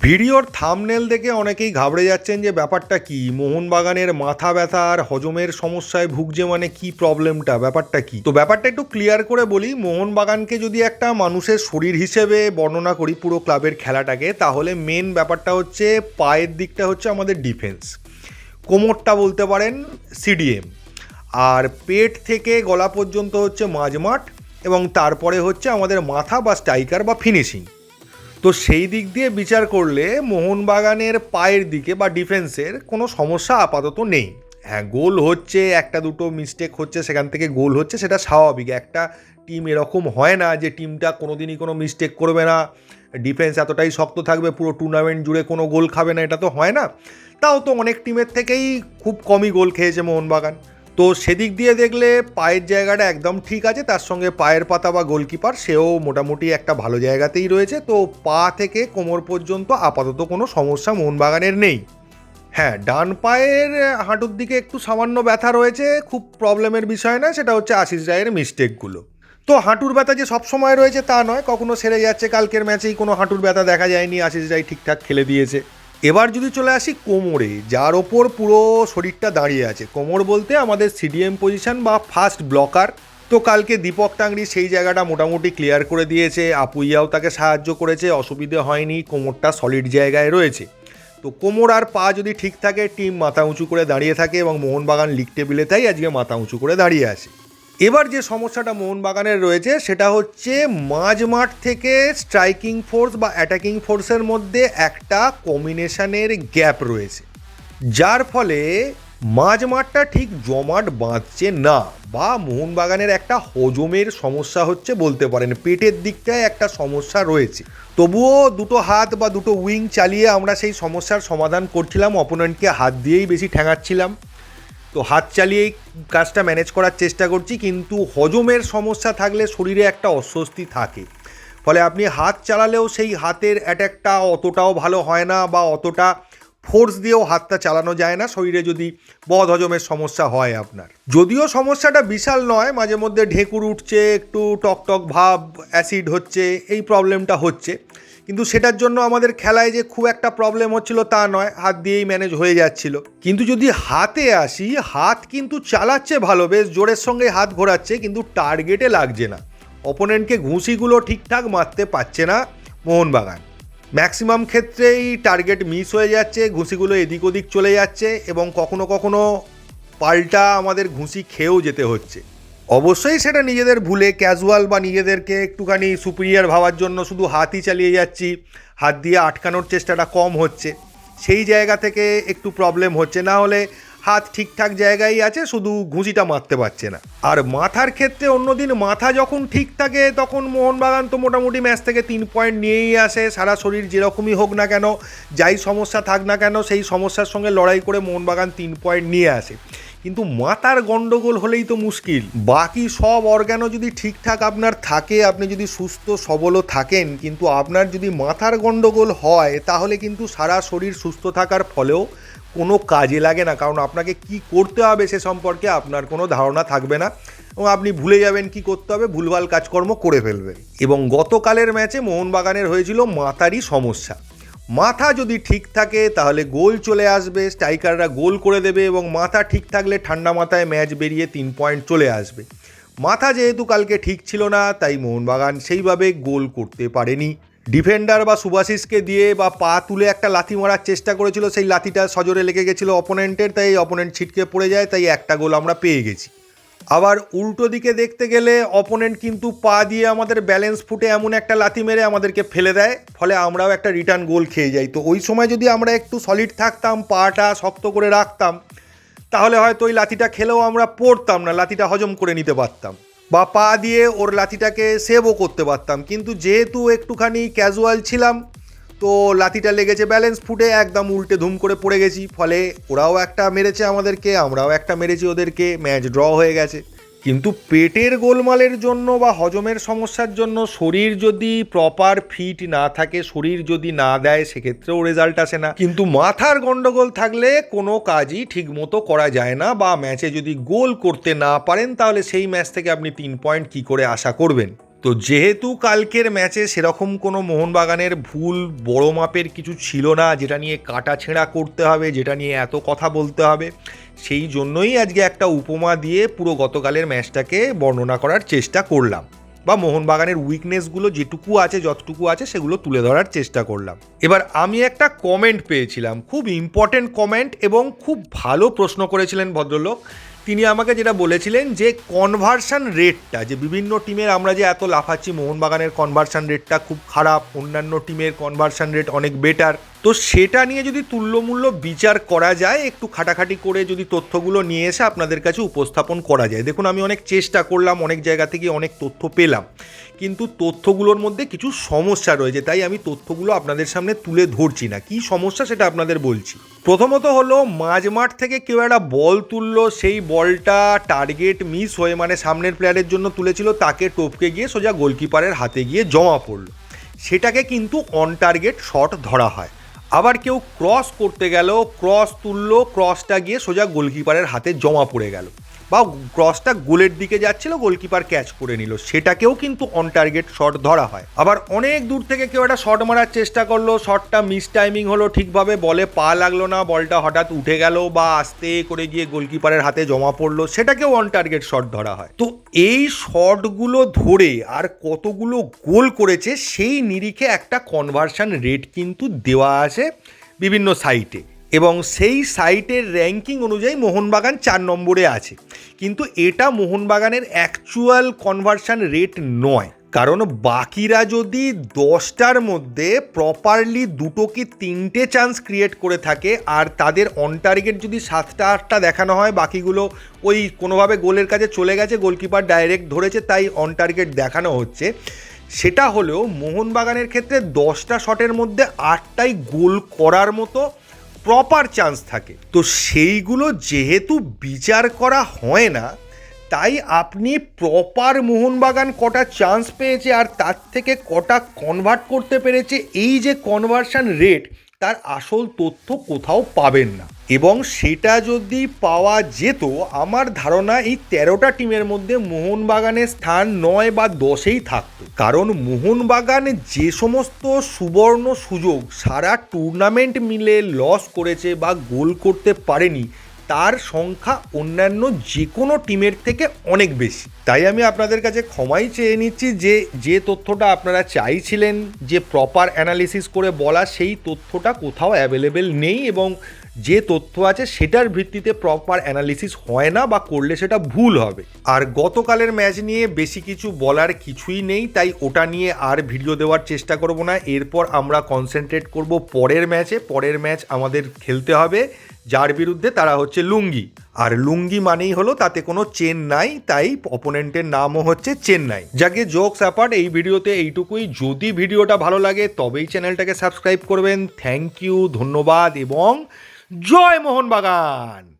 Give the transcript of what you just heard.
ভিডিওর থামনেল দেখে অনেকেই ঘাবড়ে যাচ্ছেন যে ব্যাপারটা কি? মোহনবাগানের মাথা ব্যথা আর হজমের সমস্যায় ভুগছে মানে কি প্রবলেমটা ব্যাপারটা কি? তো ব্যাপারটা একটু ক্লিয়ার করে বলি, মোহনবাগানকে যদি একটা মানুষের শরীর হিসেবে বর্ণনা করি পুরো ক্লাবের খেলাটাকে, তাহলে মেন ব্যাপারটা হচ্ছে পায়ের দিকটা হচ্ছে আমাদের ডিফেন্স কোমরটা বলতে পারেন সিডিএম আর পেট থেকে গলা পর্যন্ত হচ্ছে মাঝমাঠ এবং তারপরে হচ্ছে আমাদের মাথা বা স্ট্রাইকার বা ফিনিশিং তো সেই দিক দিয়ে বিচার করলে মোহনবাগানের পায়ের দিকে বা ডিফেন্সের কোনো সমস্যা আপাতত নেই। হ্যাঁ গোল হচ্ছে, একটা দুটো মিস্টেক হচ্ছে, সেখান থেকে গোল হচ্ছে, সেটা স্বাভাবিক। একটা টিম এরকম হয় না যে টিমটা কোনো দিনই কোনো মিস্টেক করবে না। ডিফেন্স এতটাই শক্ত থাকবে, পুরো টুর্নামেন্ট জুড়ে কোনো গোল খাবে না, এটা তো হয় না। তাও তো অনেক টিমের থেকেই খুব কমই গোল খেয়েছে মোহনবাগান। তো সেদিক দিয়ে দেখলে পায়ের জায়গাটা একদম ঠিক আছে, তার সঙ্গে পায়ের পাতা বা গোলকিপার সেও মোটামুটি একটা ভালো জায়গাতেই রয়েছে। তো পা থেকে কোমর পর্যন্ত আপাতত কোনো সমস্যা মোহনবাগানের নেই। হ্যাঁ ডান পায়ের হাঁটুর দিকে একটু সামান্য ব্যথা রয়েছে, খুব প্রবলেমের বিষয় না সেটা হচ্ছে আশিস রায়ের মিস্টেকগুলো। তো হাঁটুর ব্যথা যে সবসময় রয়েছে তা নয়, কখনো সেরে যাচ্ছে, কালকের ম্যাচেই কোনো হাঁটুর ব্যথা দেখা যায়নি, আশিস রায় ঠিকঠাক খেলে দিয়েছে। এবার যদি চলে আসি কোমরে, যার ওপর পুরো শরীরটা দাঁড়িয়ে আছে। কোমর বলতে আমাদের সিডিএম পজিশন বা ফার্স্ট ব্লকার। তো কালকে দীপক টাংরি সেই জায়গাটা মোটামুটি ক্লিয়ার করে দিয়েছে, আপুইয়াও তাকে সাহায্য করেছে, অসুবিধে হয়নি, কোমরটা সলিড জায়গায় রয়েছে। তো কোমর আর পা যদি ঠিক থাকে টিম মাথা উঁচু করে দাঁড়িয়ে থাকে এবং মোহনবাগান লিগ টেবিলে তাই আজকে মাথা উঁচু করে দাঁড়িয়ে আছে। এবার যে সমস্যাটা মোহনবাগানের রয়েছে, সেটা হচ্ছে মাঝমাঠ থেকে স্ট্রাইকিং ফোর্স বা অ্যাটাকিং ফোর্সের মধ্যে একটা কম্বিনেশনের গ্যাপ রয়েছে। যার ফলে মাঝমাঠটা ঠিক জমাট বাঁধছে না বা মোহনবাগানের একটা হজমের সমস্যা হচ্ছে বলতে পারেন। পেটের দিকটায় একটা সমস্যা রয়েছে। তবুও দুটো হাত বা দুটো উইং চালিয়ে আমরা সেই সমস্যার সমাধান করছিলাম অপোনেন্টকে হাত দিয়েই বেশি ঠ্যাঙাচ্ছিলাম তো হাত চালিয়েই কাজটা ম্যানেজ করার চেষ্টা করছি, কিন্তু হজমের সমস্যা থাকলে শরীরে একটা অস্বস্তি থাকে। ফলে আপনি হাত চালালেও সেই হাতের অ্যাট্যাকটা অতটাও ভালো হয় না বা অতটা ফোর্স দিয়েও হাতটা চালানো যায় না, শরীরে যদি বদ হজমের সমস্যা হয় আপনার। যদিও সমস্যাটা বিশাল নয়, মাঝে মধ্যে ঢেকুর উঠছে, একটু টক টক ভাব, অ্যাসিড হচ্ছে, এই প্রবলেমটা হচ্ছে। কিন্তু সেটার জন্য আমাদের খেলায় যে খুব একটা প্রবলেম হচ্ছিল তা নয়, হাত দিয়েই ম্যানেজ হয়ে যাচ্ছিল। কিন্তু যদি হাতে আসি, হাত কিন্তু চালাচ্ছে ভালো, বেশ জোরের সঙ্গে হাত ঘোরাচ্ছে, কিন্তু টার্গেটে লাগছে না। অপোনেন্টকে ঘুষিগুলো ঠিকঠাক মারতে পারছে না মোহনবাগান। ম্যাক্সিমাম ক্ষেত্রেই টার্গেট মিস হয়ে যাচ্ছে, ঘুষিগুলো এদিক ওদিক চলে যাচ্ছে এবং কখনো কখনো পাল্টা আমাদের ঘুষি খেয়েও যেতে হচ্ছে। অবশ্যই সেটা নিজেদের ভুলে ক্যাজুয়াল বা নিজেদেরকে একটুখানি সুপিরিয়ার ভাবার জন্য শুধু হাতই চালিয়ে যাচ্ছি। হাত দিয়ে আটকানোর চেষ্টাটা কম হচ্ছে। সেই জায়গা থেকে একটু প্রবলেম হচ্ছে। না হলে হাত ঠিকঠাক জায়গায় আছে, শুধু ঘুষিটা মারতে পারছে না। আর মাথার ক্ষেত্রে অন্যদিন মাথা যখন ঠিক থাকে, তখন মোহনবাগান তো মোটামুটি ম্যাচ থেকে তিন পয়েন্ট নিয়েই আসে। সারা শরীর যেরকমই হোক না কেন, যাই সমস্যা থাক না কেন, সেই সমস্যার সঙ্গে লড়াই করে মোহনবাগান তিন পয়েন্ট নিয়ে আসে। কিন্তু মাথার গন্ডগোল হলেই তো মুশকিল। বাকি সব অর্গানও যদি ঠিকঠাক আপনার থাকে, আপনি যদি সুস্থ, সবলও থাকেন, কিন্তু আপনার যদি মাথার গন্ডগোল হয়, তাহলে কিন্তু সারা শরীর সুস্থ থাকার ফলেও কোনো কাজে লাগে না। কারণ আপনাকে কি করতে হবে সে সম্পর্কে আপনার কোনো ধারণা থাকবে না। এবং আপনি ভুলে যাবেন কি করতে হবে, ভুলভাল কাজকর্ম করে ফেলবেন। এবং গতকালের ম্যাচে মোহনবাগানের হয়েছিল মাতারই সমস্যা। মাথা যদি ঠিক থাকে, তাহলে গোল চলে আসবে, স্ট্রাইকাররা গোল করে দেবে এবং মাথা ঠিক থাকলে ঠান্ডা মাথায় ম্যাচ বেরিয়ে তিন পয়েন্ট চলে আসবে। মাথা যেহেতু কালকে ঠিক ছিল না, তাই মোহনবাগান সেইভাবে গোল করতে পারেনি। ডিফেন্ডার বা সুভাশিসকে দিয়ে বা পা তুলে একটা লাথি মারার চেষ্টা করেছিল, সেই লাথিটা সজোরে লেগে গেছিল অপোনেন্টের, তাই অপোনেন্ট ছিটকে পড়ে যায়, তাই একটা গোল আমরা পেয়ে গেছি। আবার উল্টো দিকে দেখতে গেলে অপোনেন্ট কিন্তু পা দিয়ে আমাদের ব্যালেন্স ফুটে এমন একটা লাথি মেরে আমাদেরকে ফেলে দেয়, ফলে আমরাও একটা রিটার্ন গোল খেয়ে যাই। তো ওই সময় যদি আমরা একটু সলিড থাকতাম, পাটা শক্ত করে রাখতাম, তাহলে হয়তো ওই লাথিটা খেলেও আমরা পড়তাম না, লাথিটা হজম করে নিতে পারতাম বা পা দিয়ে ওর লাথিটাকে সেভও করতে পারতাম। কিন্তু যেহেতু একটুখানি ক্যাজুয়াল ছিলাম তো লাথিটা লেগেছে ব্যালেন্স ফুটে, একদম উল্টে ধুম করে পড়ে গেছি। ফলে ওরাও একটা মেরেছে আমাদেরকে, আমরাও একটা মেরেছি ওদেরকে ম্যাচ ড্র হয়ে গেছে। কিন্তু পেটের গোলমালের জন্য বা হজমের সমস্যার জন্য শরীর যদি প্রপার ফিট না থাকে, শরীর যদি না দেয়, সেক্ষেত্রেও রেজাল্ট আসে না। কিন্তু মাথার গন্ডগোল থাকলে কোনো কাজই ঠিকমতো করা যায় না বা ম্যাচে যদি গোল করতে না পারেন, তাহলে সেই ম্যাচ থেকে আপনি তিন পয়েন্ট কী করে আশা করবেন? তো যেহেতু কালকের ম্যাচে সেরকম কোনো মোহনবাগানের ভুল বড় মাপের কিছু ছিল না, যেটা নিয়ে কাটা ছেঁড়া করতে হবে, যেটা নিয়ে এত কথা বলতে হবে, সেই জন্যই আজকে একটা উপমা দিয়ে পুরো গতকালের ম্যাচটাকে বর্ণনা করার চেষ্টা করলাম বা মোহনবাগানের উইকনেসগুলো যেটুকু আছে, যতটুকু আছে, সেগুলো তুলে ধরার চেষ্টা করলাম। এবার আমি একটা কমেন্ট পেয়েছিলাম, খুব ইম্পর্টেন্ট কমেন্ট এবং খুব ভালো প্রশ্ন করেছিলেন ভদ্রলোক। তিনি আমাকে যেটা বলেছিলেন যে কনভার্সান রেটটা যে বিভিন্ন টিমের আমরা যে এত লাফাচ্ছি, মোহনবাগানের কনভার্সান রেটটা খুব খারাপ, অন্যান্য টিমের কনভার্সান রেট অনেক বেটার তো সেটা নিয়ে যদি তুল্যমূল্য বিচার করা যায়, একটু খাটাখাটি করে যদি তথ্যগুলো নিয়ে এসে আপনাদের কাছে উপস্থাপন করা যায়। দেখুন, আমি অনেক চেষ্টা করলাম, অনেক জায়গা থেকে অনেক তথ্য পেলাম। কিন্তু তথ্যগুলোর মধ্যে কিছু সমস্যা রয়েছে, তাই আমি তথ্যগুলো আপনাদের সামনে তুলে ধরছি না। কি সমস্যা সেটা আপনাদের বলছি। প্রথমত হলো মাঝমাঠ থেকে কেউ একটা বল তুললো, সেই বলটা টার্গেট মিস হয়ে মানে সামনের প্লেয়ারের জন্য তুলেছিল, তাকে টপকে গিয়ে সোজা গোলকিপারের হাতে গিয়ে জমা পড়ল। সেটাকে কিন্তু অন টার্গেট শট ধরা হয়। আবার কেউ ক্রস করতে গেল ক্রস তুললো ক্রসটা গিয়ে সোজা গোলকিপারের হাতে জমা পড়ে গেল। বা ক্রসটা গোলের দিকে যাচ্ছিল গোলকিপার ক্যাচ করে নিল। সেটাকেও কিন্তু অন টার্গেট শট ধরা হয়। আবার অনেক দূর থেকে কেউ একটা শট মারার চেষ্টা করল শটটা মিস টাইমিং হলো ঠিকভাবে, বলে পা লাগল না, বলটা হঠাৎ উঠে গেল বা আস্তে করে গিয়ে গোলকিপারের হাতে জমা পড়ল, সেটাকেও অন টার্গেট শট ধরা হয়। তো এই শটগুলো ধরে আর কতগুলো গোল করেছে, সেই নিরিখে একটা কনভার্সন রেট কিন্তু দেওয়া আছে বিভিন্ন সাইটে এবং সেই সাইটের র্যাঙ্কিং অনুযায়ী মোহনবাগান চার নম্বরে আছে। কিন্তু এটা মোহনবাগানের অ্যাকচুয়াল কনভার্সন রেট নয়। কারণ বাকিরা যদি দশটার মধ্যে প্রপারলি দুটো কি তিনটে চান্স ক্রিয়েট করে থাকে, আর তাদের অন টার্গেট যদি সাতটা, আটটা দেখানো হয়, বাকিগুলো ওই কোনোভাবে গোলের কাছে চলে গেছে গোলকিপার ডাইরেক্ট ধরেছে, তাই অন টার্গেট দেখানো হচ্ছে। সেটা হলেও মোহনবাগানের ক্ষেত্রে দশটা শটের মধ্যে আটটাই গোল করার মতো প্রপার চান্স থাকে। তো সেইগুলো যেহেতু বিচার করা হয় না, তাই আপনি প্রপার মোহনবাগান কটা চান্স পেয়েছে আর তার থেকে কটা কনভার্ট করতে পেরেছে, এই যে কনভার্সান রেট তার আসল তথ্য কোথাও পাবেন না। এবং সেটা যদি পাওয়া যেত, আমার ধারণা এই তেরোটা টিমের মধ্যে মোহনবাগানের স্থান নয় বা দশেই থাকতো। কারণ মোহনবাগান যে সমস্ত সুবর্ণ সুযোগ সারা টুর্নামেন্ট মিলে লস করেছে বা গোল করতে পারেনি, তার সংখ্যা অন্যান্য যে কোনো টিমের থেকে অনেক বেশি। তাই আমি আপনাদের কাছে ক্ষমাই চেয়ে নিচ্ছি যে যে তথ্যটা আপনারা চাইছিলেন, যে প্রপার অ্যানালিসিস করে বলা, সেই তথ্যটা কোথাও অ্যাভেলেবেল নেই এবং যে তথ্য আছে সেটার ভিত্তিতে প্রপার অ্যানালিসিস হয় না বা করলে সেটা ভুল হবে। আর গতকালের ম্যাচ নিয়ে বেশি কিছু বলার কিছুই নেই, তাই ওটা নিয়ে আর ভিডিও দেওয়ার চেষ্টা করব না। এরপর আমরা কনসেন্ট্রেট করব পরের ম্যাচে পরের ম্যাচ আমাদের খেলতে হবে, যার বিরুদ্ধে তারা হচ্ছে লুঙ্গি। আর লুঙ্গি মানেই হলো তাতে কোনো চেন নাই, তাই অপোনেন্টের নামও হচ্ছে চেন্নাই। যাকে জোকস অ্যাপার্ট এই ভিডিওতে এইটুকুই। যদি ভিডিওটা ভালো লাগে, তবেই চ্যানেলটাকে সাবস্ক্রাইব করবেন। থ্যাংক ইউ ধন্যবাদ, এবং জয় মোহনবাগান।